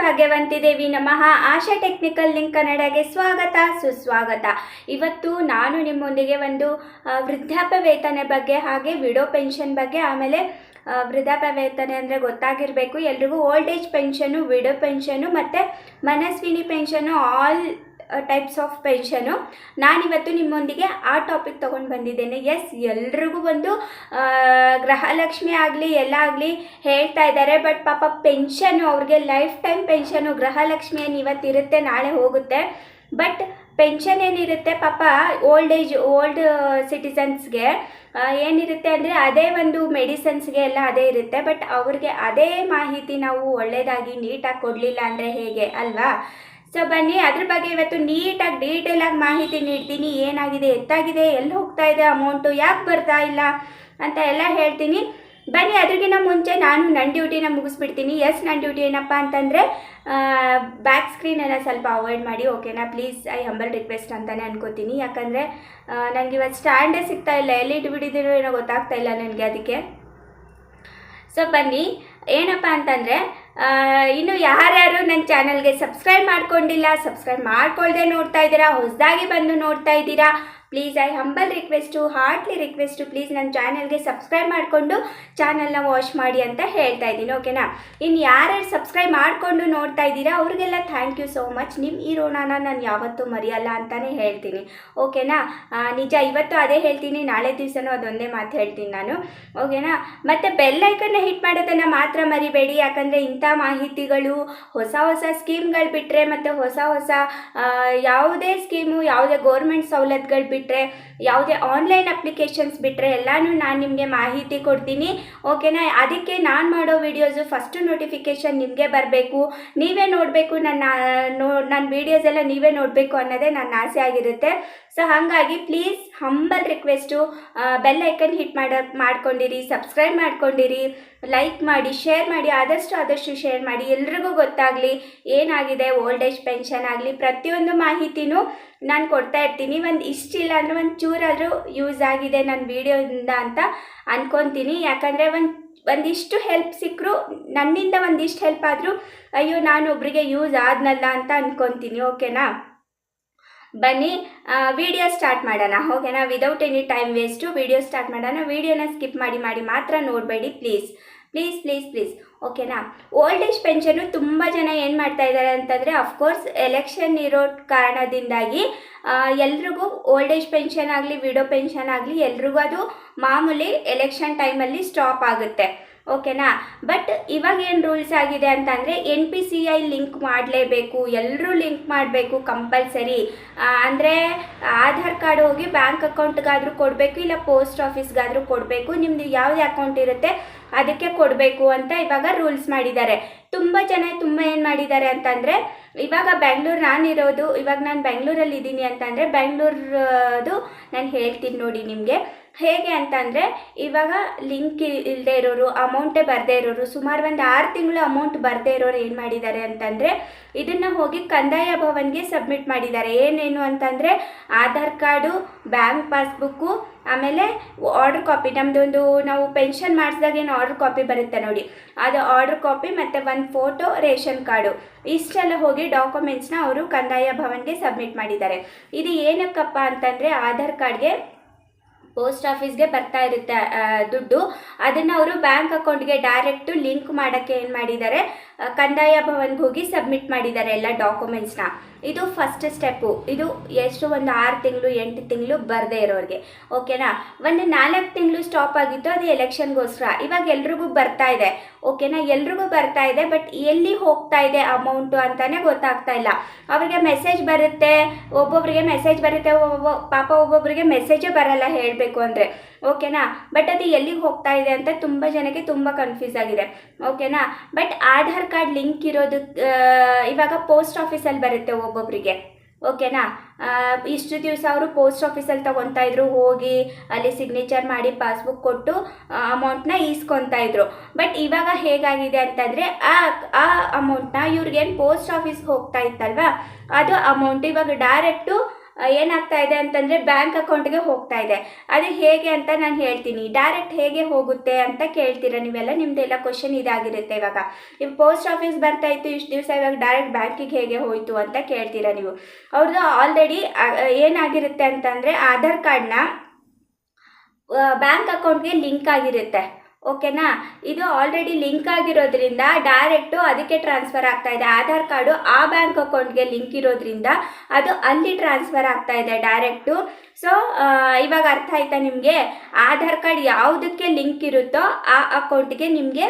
ಭಾಗ್ಯವಂತಿ ದೇವಿ ನಮಃ. ಆಶಾ technical link ಕನ್ನಡಗೆ ಸ್ವಾಗತ, ಸುಸ್ವಾಗತ. ಇವತ್ತು ನಾನು ನಿಮ್ಮೊಂದಿಗೆ ಒಂದು ವೃದ್ಧಾಪ್ಯ ವೇತನ ಬಗ್ಗೆ ಹಾಗೆ ವಿಡೋ ಪೆನ್ಷನ್ ಬಗ್ಗೆ, ಆಮೇಲೆ ವೃದ್ಧಾಪ್ಯ ವೇತನ ಅಂದರೆ ಗೊತ್ತಾಗಿರಬೇಕು. ಎಲ್ರಿಗೂ old age pension, widow pension ಮತ್ತು Manaswini pension, all types of pension ನಾನಿವತ್ತು ನಿಮ್ಮೊಂದಿಗೆ ಆ ಟಾಪಿಕ್ ತೊಗೊಂಡು ಬಂದಿದ್ದೇನೆ. ಎಸ್ ಎಲ್ರಿಗೂ ಒಂದು ಗೃಹಲಕ್ಷ್ಮಿ ಆಗಲಿ, ಎಲ್ಲ ಆಗಲಿ ಹೇಳ್ತಾ ಇದ್ದಾರೆ. ಬಟ್ ಪಾಪ ಪೆನ್ಷನು ಅವ್ರಿಗೆ ಲೈಫ್ ಟೈಮ್ ಪೆನ್ಷನು ಗೃಹಲಕ್ಷ್ಮಿ ಏನು ಇವತ್ತಿರುತ್ತೆ ನಾಳೆ ಹೋಗುತ್ತೆ. ಬಟ್ ಪೆನ್ಷನ್ ಏನಿರುತ್ತೆ ಪಾಪ ಓಲ್ಡ್ ಏಜ್ ಓಲ್ಡ್ ಸಿಟಿಸನ್ಸ್ಗೆ ಏನಿರುತ್ತೆ ಅಂದರೆ ಅದೇ ಒಂದು ಮೆಡಿಸನ್ಸ್ಗೆ ಎಲ್ಲ ಅದೇ ಇರುತ್ತೆ. ಬಟ್ ಅವ್ರಿಗೆ ಅದೇ ಮಾಹಿತಿ ನಾವು ಒಳ್ಳೆಯದಾಗಿ ನೀಟಾಗಿ ಕೊಡಲಿಲ್ಲ ಅಂದರೆ ಹೇಗೆ, ಅಲ್ವಾ? ಸೊ ಬನ್ನಿ, ಅದ್ರ ಬಗ್ಗೆ ಇವತ್ತು ನೀಟಾಗಿ ಡೀಟೇಲಾಗಿ ಮಾಹಿತಿ ನೀಡ್ತೀನಿ. ಏನಾಗಿದೆ, ಎತ್ತಾಗಿದೆ, ಎಲ್ಲಿ ಹೋಗ್ತಾ ಇದೆ ಅಮೌಂಟು ಯಾಕೆ ಬರ್ತಾ ಇಲ್ಲ ಅಂತ ಎಲ್ಲ ಹೇಳ್ತೀನಿ. ಬನ್ನಿ ಅದ್ರಿಗಿಂತ ಮುಂಚೆ ನಾನು ನನ್ನ ಡ್ಯೂಟಿನ ಮುಗಿಸ್ಬಿಡ್ತೀನಿ. ಎಸ್ ನನ್ನ ಡ್ಯೂಟಿ ಏನಪ್ಪ ಅಂತಂದರೆ ಬ್ಯಾಕ್ ಸ್ಕ್ರೀನೆಲ್ಲ ಸ್ವಲ್ಪ ಅವಾಯ್ಡ್ ಮಾಡಿ ಓಕೆನಾ ಪ್ಲೀಸ್ ಐ ಹಂಬಲ್ ರಿಕ್ವೆಸ್ಟ್ ಅಂತಲೇ ಅನ್ಕೋತೀನಿ. ಯಾಕಂದರೆ ನನಗೆ ಇವತ್ತು ಸ್ಟ್ಯಾಂಡೇ ಸಿಗ್ತಾ ಇಲ್ಲ. ಎಲ್ಲಿ ಇಟ್ಬಿಟ್ಟಿದ್ದೀರೋ ಏನೋ ಗೊತ್ತಾಗ್ತಾ ಇಲ್ಲ ನನಗೆ ಅದಕ್ಕೆ. ಸೊ ಬನ್ನಿ, ಏನಪ್ಪ ಅಂತಂದರೆ ಇನ್ನು ಯಾರ್ಯಾರು ನನ್ನ ಚಾನಲ್ಗೆ ಸಬ್ಸ್ಕ್ರೈಬ್ ಮಾಡ್ಕೊಂಡಿಲ್ಲ ಸಬ್ಸ್ಕ್ರೈಬ್ ಮಾಡ್ಕೊಳ್ದೆ ನೋಡ್ತಾ ಇದ್ದೀರಾ ಹೊಸದಾಗಿ ಬಂದು ನೋಡ್ತಾ ಇದ್ದೀರಾ please I humble request heartily request please ನನ್ನ ಚಾನಲ್ಗೆ ಸಬ್ಸ್ಕ್ರೈಬ್ ಮಾಡಿಕೊಂಡು ಚಾನಲ್ನ ವಾಚ್ ಮಾಡಿ ಅಂತ ಹೇಳ್ತಾ ಇದ್ದೀನಿ ಓಕೆನಾ ಇನ್ನು ಯಾರ್ಯಾರು ಸಬ್ಸ್ಕ್ರೈಬ್ ಮಾಡಿಕೊಂಡು ನೋಡ್ತಾ ಇದ್ದೀರಾ, ಅವ್ರಿಗೆಲ್ಲ ಥ್ಯಾಂಕ್ ಯು ಸೋ ಮಚ್ ನಿಮ್ಮ ಈ ಋಣನ ನಾನು ಯಾವತ್ತೂ ಮರೆಯಲ್ಲ ಅಂತಲೇ ಹೇಳ್ತೀನಿ ಓಕೆನಾ ನಿಜ ಇವತ್ತು ಅದೇ ಹೇಳ್ತೀನಿ, ನಾಳೆ ದಿವಸನೂ ಅದೊಂದೇ ಮಾತು ಹೇಳ್ತೀನಿ ನಾನು ಓಕೆನಾ ಮತ್ತು ಬೆಲ್ಲೈಕನ್ನ ಹಿಟ್ ಮಾಡೋದನ್ನು ಮಾತ್ರ ಮರಿಬೇಡಿ, ಯಾಕಂದರೆ ಇಂಥ ಮಾಹಿತಿಗಳು, ಹೊಸ ಹೊಸ ಸ್ಕೀಮ್ಗಳು ಬಿಟ್ಟರೆ ಮತ್ತು ಹೊಸ ಹೊಸ ಯಾವುದೇ ಸ್ಕೀಮು ಯಾವುದೇ ಗೌರ್ಮೆಂಟ್ ಸವಲತ್ತುಗಳು ಬಿಟ್ಟರೆ ಯಾವುದೇ ಆನ್ಲೈನ್ ಅಪ್ಲಿಕೇಶನ್ಸ್ ಬಿಟ್ಟರೆ ಎಲ್ಲನೂ ನಾನು ನಿಮಗೆ ಮಾಹಿತಿ ಕೊಡ್ತೀನಿ. ಓಕೆನಾ ಅದಕ್ಕೆ ನಾನು ಮಾಡೋ ವಿಡಿಯೋಸು ಫಸ್ಟು ನೋಟಿಫಿಕೇಷನ್ ನಿಮಗೆ ಬರಬೇಕು. ನೀವೇ ನೋಡಬೇಕು ನನ್ನ, ನೋ ನನ್ನ ವೀಡಿಯೋಸ್ ಎಲ್ಲ ನೀವೇ ನೋಡಬೇಕು ಅನ್ನೋದೇ ನನ್ನ ಆಸೆ ಆಗಿರುತ್ತೆ. ಸೊ ಹಾಗಾಗಿ please humble request bell icon hit ಮಾಡ, ಮಾಡ್ಕೊಂಡಿರಿ ಸಬ್ಸ್ಕ್ರೈಬ್ ಮಾಡ್ಕೊಂಡಿರಿ ಲೈಕ್ ಮಾಡಿ ಶೇರ್ ಮಾಡಿ, ಆದಷ್ಟು ಆದಷ್ಟು ಶೇರ್ ಮಾಡಿ. ಎಲ್ರಿಗೂ ಗೊತ್ತಾಗಲಿ ಏನಾಗಿದೆ ಓಲ್ಡ್ ಏಜ್ ಪೆನ್ಷನ್ ಆಗಲಿ, ಪ್ರತಿಯೊಂದು ಮಾಹಿತಿನೂ ನಾನು ಕೊಡ್ತಾ ಇರ್ತೀನಿ. ಒಂದು ಇಷ್ಟಿಲ್ಲ ಅಂದರೆ ಒಂದು ಚೂರಾದರೂ ಯೂಸ್ ಆಗಿದೆ ನನ್ನ ವಿಡಿಯೋದಿಂದ ಅಂತ ಅಂದ್ಕೊತೀನಿ ಯಾಕಂದರೆ ಒಂದು, ಒಂದಿಷ್ಟು ಹೆಲ್ಪ್ ಸಿಕ್ಕರು ನನ್ನಿಂದ ಒಂದಿಷ್ಟು ಹೆಲ್ಪ್ ಆದರೂ, ಅಯ್ಯೋ ನಾನು ಒಬ್ರಿಗೆ ಯೂಸ್ ಆದ್ನಲ್ಲ ಅಂತ ಅಂದ್ಕೊತೀನಿ ಓಕೆನಾ ಬನ್ನಿ ವಿಡಿಯೋ ಸ್ಟಾರ್ಟ್ ಮಾಡೋಣ. ಓಕೆನಾ without any time waste video start ಮಾಡೋಣ. ವಿಡಿಯೋನ ಸ್ಕಿಪ್ ಮಾಡಿ ಮಾಡಿ ಮಾತ್ರ ನೋಡಬೇಡಿ ಪ್ಲೀಸ್ ಪ್ಲೀಸ್ ಪ್ಲೀಸ್ ಪ್ಲೀಸ್ ಓಕೆನಾ ಓಲ್ಡ್ ಏಜ್ ಪೆನ್ಷನು ತುಂಬ ಜನ ಏನು ಮಾಡ್ತಾ ಇದ್ದಾರೆ ಅಂತಂದರೆ ಅಫ್ಕೋರ್ಸ್ ಎಲೆಕ್ಷನ್ ಇರೋ ಕಾರಣದಿಂದಾಗಿ ಎಲ್ರಿಗೂ ಓಲ್ಡ್ ಏಜ್ ಪೆನ್ಷನ್ ಆಗಲಿ ವಿಡೋ ಪೆನ್ಷನ್ ಆಗಲಿ, ಎಲ್ರಿಗೂ ಅದು ಮಾಮೂಲಿ ಎಲೆಕ್ಷನ್ ಟೈಮಲ್ಲಿ ಸ್ಟಾಪ್ ಆಗುತ್ತೆ. ಓಕೆನಾ? ಬಟ್ ಇವಾಗ ಏನು ರೂಲ್ಸ್ ಆಗಿದೆ ಅಂತಂದರೆ N P C I link ಮಾಡಲೇಬೇಕು ಎಲ್ಲರೂ ಲಿಂಕ್ ಮಾಡಬೇಕು ಕಂಪಲ್ಸರಿ ಅಂದರೆ ಆಧಾರ್ ಕಾರ್ಡ್ ಹೋಗಿ ಬ್ಯಾಂಕ್ ಅಕೌಂಟ್ಗಾದರೂ ಕೊಡಬೇಕು, ಇಲ್ಲ ಪೋಸ್ಟ್ ಆಫೀಸ್ಗಾದರೂ ಕೊಡಬೇಕು. ನಿಮ್ಮದು ಯಾವುದೇ ಅಕೌಂಟ್ ಇರುತ್ತೆ ಅದಕ್ಕೆ ಕೊಡಬೇಕು ಅಂತ ಇವಾಗ ರೂಲ್ಸ್ ಮಾಡಿದ್ದಾರೆ. ತುಂಬ ಜನ ತುಂಬ ಏನು ಮಾಡಿದ್ದಾರೆ ಅಂತಂದರೆ, ಇವಾಗ ಬೆಂಗಳೂರು ನಾನಿರೋದು, ಇವಾಗ ನಾನು ಬೆಂಗಳೂರಲ್ಲಿ ಇದ್ದೀನಿ ಅಂತಂದರೆ ಬೆಂಗಳೂರದು ನಾನು ಹೇಳ್ತೀನಿ ನೋಡಿ ನಿಮಗೆ. ಹೇಗೆ ಅಂತಂದರೆ, ಇವಾಗ ಲಿಂಕ್ ಇಲ್ಲದೆ ಇರೋರು ಅಮೌಂಟೇ ಬರದೇ ಇರೋರು, ಸುಮಾರು ಒಂದು ಆರು ತಿಂಗಳು ಅಮೌಂಟ್ ಬರದೇ ಇರೋರು ಏನು ಮಾಡಿದ್ದಾರೆ ಅಂತಂದರೆ, ಇದನ್ನು ಹೋಗಿ ಕಂದಾಯ ಭವನ್ಗೆ ಸಬ್ಮಿಟ್ ಮಾಡಿದ್ದಾರೆ. ಏನೇನು ಅಂತಂದರೆ, ಆಧಾರ್ ಕಾರ್ಡು, ಬ್ಯಾಂಕ್ ಪಾಸ್ಬುಕ್ಕು, ಆಮೇಲೆ ಆರ್ಡ್ರ್ ಕಾಪಿ ನಮ್ಮದೊಂದು ನಾವು ಪೆನ್ಷನ್ ಮಾಡಿಸಿದಾಗ ಏನು ಆರ್ಡ್ರ್ ಕಾಪಿ ಬರುತ್ತೆ ನೋಡಿ. ಅದು ಆರ್ಡ್ರ್ ಕಾಪಿ ಮತ್ತು ಒಂದು ಫೋಟೋ ರೇಷನ್ ಕಾರ್ಡು. ಇಷ್ಟೆಲ್ಲ ಹೋಗಿ ಡಾಕ್ಯುಮೆಂಟ್ಸ್ನ ಅವರು ಕಂದಾಯ ಭವನ್ಗೆ ಸಬ್ಮಿಟ್ ಮಾಡಿದ್ದಾರೆ. ಇದು ಏನಕ್ಕಪ್ಪ ಅಂತಂದರೆ, ಆಧಾರ್ ಕಾರ್ಡ್ಗೆ ಪೋಸ್ಟ್ ಆಫೀಸ್ಗೆ ಬರ್ತಾ ಇರುತ್ತೆ ದುಡ್ಡು. ಅದನ್ನು ಅವರು ಬ್ಯಾಂಕ್ ಅಕೌಂಟ್ಗೆ ಡೈರೆಕ್ಟು ಲಿಂಕ್ ಮಾಡೋಕ್ಕೆ ಏನು ಮಾಡಿದ್ದಾರೆ? ಕಂದಾಯ ಭವನ್ಗೆ ಹೋಗಿ ಸಬ್ಮಿಟ್ ಮಾಡಿದ್ದಾರೆ ಎಲ್ಲ ಡಾಕ್ಯುಮೆಂಟ್ಸ್ನ ಇದು ಫಸ್ಟ್ ಸ್ಟೆಪ್ಪು ಇದು ಎಷ್ಟು ಒಂದು ಆರು ತಿಂಗಳು, ಎಂಟು ತಿಂಗಳು ಬರದೇ ಇರೋರಿಗೆ. ಓಕೆನಾ ಒಂದು ನಾಲ್ಕು ತಿಂಗಳು ಸ್ಟಾಪ್ ಆಗಿತ್ತು, ಅದು ಎಲೆಕ್ಷನ್ಗೋಸ್ಕರ ಇವಾಗ ಎಲ್ರಿಗೂ ಬರ್ತಾ ಇದೆ. ಓಕೆನಾ ಎಲ್ರಿಗೂ ಬರ್ತಾ ಇದೆ ಬಟ್ ಎಲ್ಲಿ ಹೋಗ್ತಾ ಇದೆ ಅಮೌಂಟು ಅಂತಾನೆ ಗೊತ್ತಾಗ್ತಾ ಇಲ್ಲ. ಅವರಿಗೆ ಮೆಸೇಜ್ ಬರುತ್ತೆ ಒಬ್ಬೊಬ್ಬರಿಗೆ ಮೆಸೇಜ್ ಬರುತ್ತೆ, ಒಬ್ಬೊಬ್ಬ, ಪಾಪ ಒಬ್ಬೊಬ್ಬರಿಗೆ ಮೆಸೇಜೇ ಬರಲ್ಲ ಹೇಳಬೇಕು ಅಂದರೆ. ಓಕೆನಾ ಬಟ್ ಅದು ಎಲ್ಲಿಗೆ ಹೋಗ್ತಾ ಇದೆ ಅಂತ ತುಂಬ ಜನಕ್ಕೆ ತುಂಬ ಕನ್ಫ್ಯೂಸ್ ಆಗಿದೆ. ಓಕೆನಾ ಬಟ್ ಆಧಾರ್ ಕಾರ್ಡ್ ಲಿಂಕ್ ಇರೋದು ಇವಾಗ ಪೋಸ್ಟ್ ಆಫೀಸಲ್ಲಿ ಬರುತ್ತೆ ಒಬ್ಬೊಬ್ಬರಿಗೆ ಓಕೆನಾ ಇಷ್ಟು ದಿವಸ ಅವರು ಪೋಸ್ಟ್ ಆಫೀಸಲ್ಲಿ ತಗೊತಾ ಇದ್ರು, ಹೋಗಿ ಅಲ್ಲಿ ಸಿಗ್ನೇಚರ್ ಮಾಡಿ ಪಾಸ್ಬುಕ್ ಕೊಟ್ಟು ಅಮೌಂಟ್ನ ಈಸ್ಕೊತಾ ಇದ್ರು. ಬಟ್ ಇವಾಗ ಹೇಗಾಗಿದೆ ಅಂತಂದರೆ, ಆ ಆ ಅಮೌಂಟ್ನ ಇವ್ರಿಗೇನು ಪೋಸ್ಟ್ ಆಫೀಸ್ಗೆ ಹೋಗ್ತಾ ಇತ್ತಲ್ವಾ? ಅದು ಅಮೌಂಟ್ ಇವಾಗ ಡೈರೆಕ್ಟು ಏನಾಗ್ತಾ ಇದೆ ಅಂತಂದರೆ ಬ್ಯಾಂಕ್ ಅಕೌಂಟ್ಗೆ ಹೋಗ್ತಾ ಇದೆ. ಅದು ಹೇಗೆ ಅಂತ ನಾನು ಹೇಳ್ತೀನಿ. ಡೈರೆಕ್ಟ್ ಹೇಗೆ ಹೋಗುತ್ತೆ ಅಂತ ಕೇಳ್ತೀರಾ ನೀವೆಲ್ಲ? ನಿಮ್ಮದೆಲ್ಲ ಕ್ವಶನ್ ಇದಾಗಿರುತ್ತೆ ಇವಾಗ. ಈಗ ಪೋಸ್ಟ್ ಆಫೀಸ್ ಬರ್ತಾ ಇತ್ತು ಇಷ್ಟು ದಿವಸ, ಇವಾಗ ಡೈರೆಕ್ಟ್ ಬ್ಯಾಂಕಿಗೆ ಹೇಗೆ ಹೋಯಿತು ಅಂತ ಕೇಳ್ತೀರಾ ನೀವು? ಅವ್ರದ್ದು ಆಲ್ರೆಡಿ ಏನಾಗಿರುತ್ತೆ ಅಂತಂದರೆ ಆಧಾರ್ ಕಾರ್ಡ್ನ ಬ್ಯಾಂಕ್ ಅಕೌಂಟ್ಗೆ ಲಿಂಕ್ ಆಗಿರುತ್ತೆ. ಓಕೆನಾ? ಇದು ಆಲ್ರೆಡಿ ಲಿಂಕ್ ಆಗಿರೋದ್ರಿಂದ ಡೈರೆಕ್ಟು ಅದಕ್ಕೆ ಟ್ರಾನ್ಸ್ಫರ್ ಆಗ್ತಾ ಇದೆ. ಆಧಾರ್ ಕಾರ್ಡು ಆ ಬ್ಯಾಂಕ್ ಅಕೌಂಟ್ಗೆ ಲಿಂಕ್ ಇರೋದ್ರಿಂದ ಅದು ಅಲ್ಲಿ ಟ್ರಾನ್ಸ್ಫರ್ ಆಗ್ತಾ ಇದೆ ಡೈರೆಕ್ಟು ಸೊ ಇವಾಗ ಅರ್ಥ ಆಯ್ತಾ ನಿಮಗೆ? ಆಧಾರ್ ಕಾರ್ಡ್ ಯಾವುದಕ್ಕೆ ಲಿಂಕ್ ಇರುತ್ತೋ ಆ ಅಕೌಂಟ್ಗೆ ನಿಮಗೆ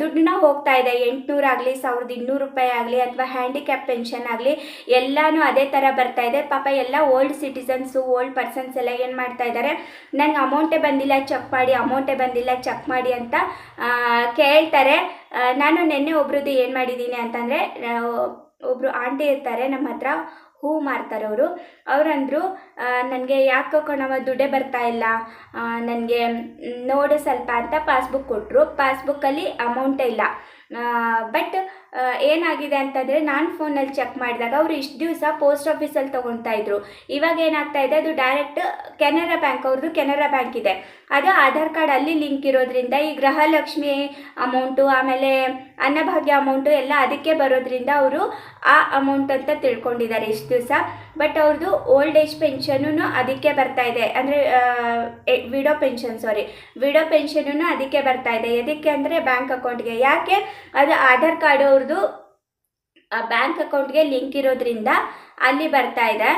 ದುಡ್ಡನ್ನ ಹೋಗ್ತಾ ಇದೆ. ಎಂಟುನೂರಾಗಲಿ ಸಾವಿರದ ಇನ್ನೂರು ರೂಪಾಯಿ ಆಗಲಿ ಅಥವಾ ಹ್ಯಾಂಡಿಕ್ಯಾಪ್ ಪೆನ್ಷನ್ ಆಗಲಿ ಎಲ್ಲನೂ ಅದೇ ಥರ ಬರ್ತಾ ಇದೆ. ಪಾಪ ಎಲ್ಲ ಓಲ್ಡ್ ಸಿಟಿಸನ್ಸು ಓಲ್ಡ್ ಪರ್ಸನ್ಸ್ ಎಲ್ಲ ಏನು ಮಾಡ್ತಾ ಇದ್ದಾರೆ ನಂಗೆ ಅಮೌಂಟೇ ಬಂದಿಲ್ಲ ಚೆಕ್ ಮಾಡಿ ಅಮೌಂಟೇ ಬಂದಿಲ್ಲ ಚೆಕ್ ಮಾಡಿ ಅಂತ ಕೇಳ್ತಾರೆ. ನಾನು ನಿನ್ನೆ ಒಬ್ರದ್ದು ಏನು ಮಾಡಿದ್ದೀನಿ ಅಂತಂದರೆ ಒಬ್ಬರು ಆಂಟಿ ಇರ್ತಾರೆ, ನಮ್ಮ ಹತ್ರ ಹೂ ಮಾರ್ತಾರೆ ಅವರು. ಅವರಂದರು ನನಗೆ ಯಾಕೋ ಕಣವ ದುಡ್ಡೇ ಬರ್ತಾ ಇಲ್ಲ. ನನಗೆ ನೋಡು ಸ್ವಲ್ಪ ಅಂತ ಪಾಸ್ಬುಕ್ ಕೊಟ್ಟರು ಪಾಸ್ಬುಕ್ಕಲ್ಲಿ ಅಮೌಂಟೇ ಇಲ್ಲ. ಬಟ್ ಏನಾಗಿದೆ ಅಂತಂದರೆ ನಾನು ಫೋನಲ್ಲಿ ಚೆಕ್ ಮಾಡಿದಾಗ ಅವರು ಇಷ್ಟು ದಿವಸ ಪೋಸ್ಟ್ ಆಫೀಸಲ್ಲಿ ತೊಗೊಳ್ತಾ ಇದ್ರು. ಇವಾಗ ಏನಾಗ್ತಾ ಇದೆ, ಅದು ಡೈರೆಕ್ಟ್ ಕೆನರಾ ಬ್ಯಾಂಕ್ ಅವ್ರದ್ದು ಕೆನರಾ ಬ್ಯಾಂಕ್ ಇದೆ. ಅದು ಆಧಾರ್ ಕಾರ್ಡ್ ಅಲ್ಲಿ ಲಿಂಕ್ ಇರೋದ್ರಿಂದ ಈ ಗೃಹಲಕ್ಷ್ಮಿ ಅಮೌಂಟು ಆಮೇಲೆ ಅನ್ನಭಾಗ್ಯ ಅಮೌಂಟು ಎಲ್ಲ ಅದಕ್ಕೆ ಬರೋದ್ರಿಂದ ಅವರು ಆ ಅಮೌಂಟ್ ಅಂತ ತಿಳ್ಕೊಂಡಿದ್ದಾರೆ ಇಷ್ಟು ದಿವಸ. ಬಟ್ ಅವ್ರದ್ದು ಓಲ್ಡ್ ಏಜ್ ಪೆನ್ಷನು ಅದಕ್ಕೆ ಬರ್ತಾ ಇದೆ. ಅಂದರೆ widow pension, sorry. Widow pension ಅದಕ್ಕೆ ಬರ್ತಾ ಇದೆ. ಎದಕ್ಕೆ ಅಂದರೆ ಬ್ಯಾಂಕ್ ಅಕೌಂಟ್ಗೆ. ಯಾಕೆ? ಅದು ಆಧಾರ್ ಕಾರ್ಡ್ ಅವ್ರದ್ದು ಬ್ಯಾಂಕ್ ಅಕೌಂಟ್ಗೆ ಲಿಂಕ್ ಇರೋದ್ರಿಂದ ಅಲ್ಲಿ ಬರ್ತಾ ಇದೆ.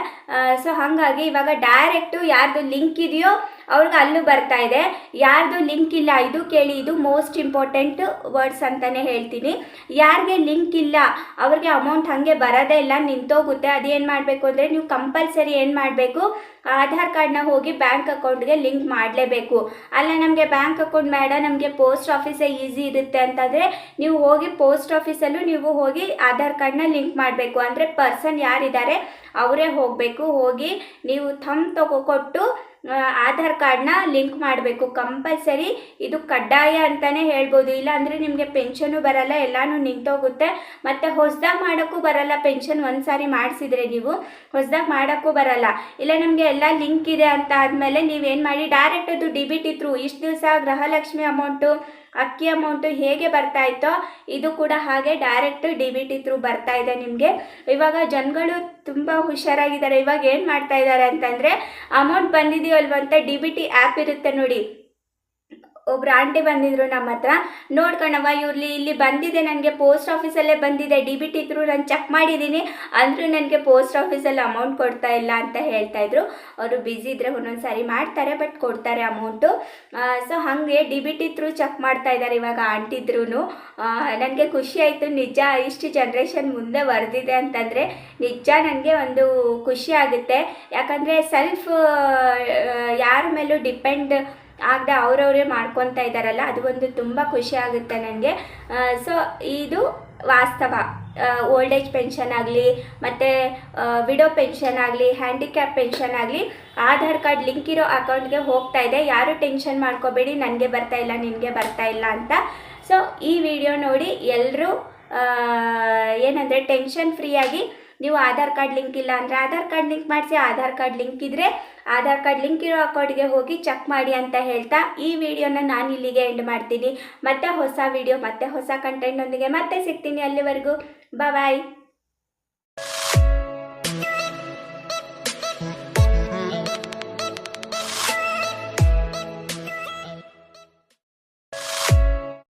ಸೊ, ಹಾಗಾಗಿ ಇವಾಗ ಡೈರೆಕ್ಟು ಯಾರ್ದು ಲಿಂಕ್ ಇದೆಯೋ ಅವ್ರಿಗೆ ಅಲ್ಲೂ ಬರ್ತಾ ಇದೆ. ಯಾರ್ದು ಲಿಂಕ್ ಇಲ್ಲ ಇದು ಕೇಳಿ ಇದು ಮೋಸ್ಟ್ ಇಂಪಾರ್ಟೆಂಟ್ ವರ್ಡ್ಸ್ ಅಂತಲೇ ಹೇಳ್ತೀನಿ. ಯಾರಿಗೆ ಲಿಂಕ್ ಇಲ್ಲ ಅವ್ರಿಗೆ ಅಮೌಂಟ್ ಹಾಗೆ ಬರೋದೇ ಇಲ್ಲ ನಿಂತೋಗುತ್ತೆ. ಅದೇನು ಮಾಡಬೇಕು ಅಂದರೆ ನೀವು ಕಂಪಲ್ಸರಿ ಏನು ಮಾಡಬೇಕು ಆಧಾರ್ ಕಾರ್ಡ್ನ ಹೋಗಿ ಬ್ಯಾಂಕ್ ಅಕೌಂಟ್ಗೆ ಲಿಂಕ್ ಮಾಡಲೇಬೇಕು. ಅಲ್ಲ ನಮಗೆ ಬ್ಯಾಂಕ್ ಅಕೌಂಟ್ ಬೇಡ ನಮಗೆ ಪೋಸ್ಟ್ ಆಫೀಸೇ ಈಸಿ ಇರುತ್ತೆ ಅಂತಂದರೆ ನೀವು ಹೋಗಿ ಪೋಸ್ಟ್ ಆಫೀಸಲ್ಲೂ ನೀವು ಹೋಗಿ ಆಧಾರ್ ಕಾರ್ಡ್ನ ಲಿಂಕ್ ಮಾಡಬೇಕು. ಅಂದರೆ ಪರ್ಸನ್ ಯಾರಿದ್ದಾರೆ ಅವರೇ ಹೋಗಬೇಕು. ಹೋಗಿ ನೀವು ಥಮ್ ತಗೋ ಕೊಟ್ಟು ಆ, ಆಧಾರ್ ಕಾರ್ಡ್ನ ಲಿಂಕ್ ಮಾಡಬೇಕು. ಕಂಪಲ್ಸರಿ ಇದು ಕಡ್ಡಾಯ ಅಂತಲೇ ಹೇಳ್ಬೋದು. ಇಲ್ಲಾಂದರೆ ನಿಮಗೆ ಪೆನ್ಷನು ಬರಲ್ಲ, ಎಲ್ಲನೂ ನಿಂತೋಗುತ್ತೆ. ಮತ್ತು ಹೊಸ್ದಾಗಿ ಮಾಡೋಕ್ಕೂ ಬರಲ್ಲ ಪೆನ್ಷನ್ ಒಂದು ಸಾರಿ ಮಾಡಿಸಿದರೆ ನೀವು. ಹೊಸ್ದಾಗಿ ಮಾಡೋಕ್ಕೂ ಬರಲ್ಲ. ಇಲ್ಲ ನಮಗೆ ಎಲ್ಲ ಲಿಂಕ್ ಇದೆ ಅಂತ ಆದಮೇಲೆ ನೀವೇನು ಮಾಡಿ, ಡೈರೆಕ್ಟ್ ಅದು ಡಿ ಬಿ ಟಿ ಥ್ರೂ ಇಷ್ಟು ದಿವಸ ಗೃಹಲಕ್ಷ್ಮಿ ಅಮೌಂಟು ಅಕ್ಕಿ ಅಮೌಂಟು ಹೇಗೆ ಬರ್ತಾ ಇತ್ತೋ, ಇದು ಕೂಡ ಹಾಗೆ direct D B T through ಬರ್ತಾ ಇದೆ ನಿಮಗೆ. ಇವಾಗ ಜನಗಳು ತುಂಬ ಹುಷಾರಾಗಿದ್ದಾರೆ. ಇವಾಗ ಏನು ಮಾಡ್ತಾ ಇದ್ದಾರೆ ಅಂತಂದರೆ ಅಮೌಂಟ್ ಬಂದಿದೆಯೋ ಅಲ್ವ ಅಂತ ಡಿ ಬಿ ಟಿ ಆ್ಯಪ್ ಇರುತ್ತೆ ನೋಡಿ. ಒಬ್ರು ಆಂಟಿ ಬಂದಿದ್ರು ನಮ್ಮ ಹತ್ರ. ನೋಡ್ಕಣವ ಇವ್ರಲ್ಲಿ ಇಲ್ಲಿ ಬಂದಿದೆ, ನನಗೆ ಪೋಸ್ಟ್ ಆಫೀಸಲ್ಲೇ ಬಂದಿದೆ ಡಿ ಬಿ ಟಿ ಥ್ರೂ ನಾನು ಚೆಕ್ ಮಾಡಿದ್ದೀನಿ ಅಂದರೂ ನನಗೆ ಪೋಸ್ಟ್ ಆಫೀಸಲ್ಲಿ ಅಮೌಂಟ್ ಕೊಡ್ತಾ ಇಲ್ಲ ಅಂತ ಹೇಳ್ತಾ ಇದ್ರು. ಅವರು ಬ್ಯುಸಿ ಇದ್ದರೆ ಒಂದೊಂದು ಸಾರಿ ಮಾಡ್ತಾರೆ ಬಟ್ ಕೊಡ್ತಾರೆ ಅಮೌಂಟು ಸೊ ಹಾಗೆ D B T through check ಮಾಡ್ತಾ ಇದ್ದಾರೆ ಇವಾಗ ಆಂಟಿದ್ರು ನನಗೆ ಖುಷಿ ಆಯಿತು. ನಿಜ, ಇಷ್ಟು ಜನ್ರೇಷನ್ ಮುಂದೆ ಬರೆದಿದೆ ಅಂತಂದರೆ ನಿಜ ನನಗೆ ಒಂದು ಖುಷಿ ಆಗುತ್ತೆ. ಯಾಕಂದರೆ ಸೆಲ್ಫ್ ಯಾರ ಮೇಲೂ ಡಿಪೆಂಡ್ ಆಗದೆ ಅವರವರೇ ಮಾಡ್ಕೊತಾ ಇದ್ದಾರಲ್ಲ ಅದು ಒಂದು ತುಂಬ ಖುಷಿ ಆಗುತ್ತೆ ನನಗೆ ಸೊ ಇದು ವಾಸ್ತವ. ಓಲ್ಡ್ ಏಜ್ ಪೆನ್ಷನ್ ಆಗಲಿ, ಮತ್ತು ವಿಡೋ ಪೆನ್ಷನ್ ಆಗಲಿ ಹ್ಯಾಂಡಿಕ್ಯಾಪ್ ಪೆನ್ಷನ್ ಆಗಲಿ, ಆಧಾರ್ ಕಾರ್ಡ್ ಲಿಂಕ್ ಇರೋ ಅಕೌಂಟ್ಗೆ ಹೋಗ್ತಾ ಇದೆ. ಯಾರು ಟೆನ್ಷನ್ ಮಾಡ್ಕೋಬೇಡಿ, ನನಗೆ ಬರ್ತಾ ಇಲ್ಲ, ನಿನಗೆ ಬರ್ತಾ ಇಲ್ಲ ಅಂತ. ಸೊ ಈ ವಿಡಿಯೋ ನೋಡಿ ಎಲ್ಲರೂ ಏನಂದರೆ ಟೆನ್ಷನ್ ಫ್ರೀಯಾಗಿ ನೀವು ಆಧಾರ್ ಕಾರ್ಡ್ ಲಿಂಕ್ ಇಲ್ಲ ಅಂದರೆ ಆಧಾರ್ ಕಾರ್ಡ್ ಲಿಂಕ್ ಮಾಡಿಸಿ ಆಧಾರ್ ಕಾರ್ಡ್ ಲಿಂಕ್ ಇದ್ದರೆ ಆಧಾರ್ ಕಾರ್ಡ್ ಲಿಂಕ್ ಇರೋ ಅಕೌಂಟ್ಗೆ ಹೋಗಿ ಚೆಕ್ ಮಾಡಿ ಅಂತ ಹೇಳ್ತಾ ಈ ವಿಡಿಯೋನ ನಾನು ಇಲ್ಲಿಗೆ ಎಂಡ್ ಮಾಡ್ತೀನಿ. ಮತ್ತೆ ಹೊಸ ವಿಡಿಯೋ ಮತ್ತೆ ಹೊಸ ಕಂಟೆಂಟ್ನೊಂದಿಗೆ ಮತ್ತೆ ಸಿಗ್ತೀನಿ ಅಲ್ಲಿವರೆಗೂ. ಬಾಯ್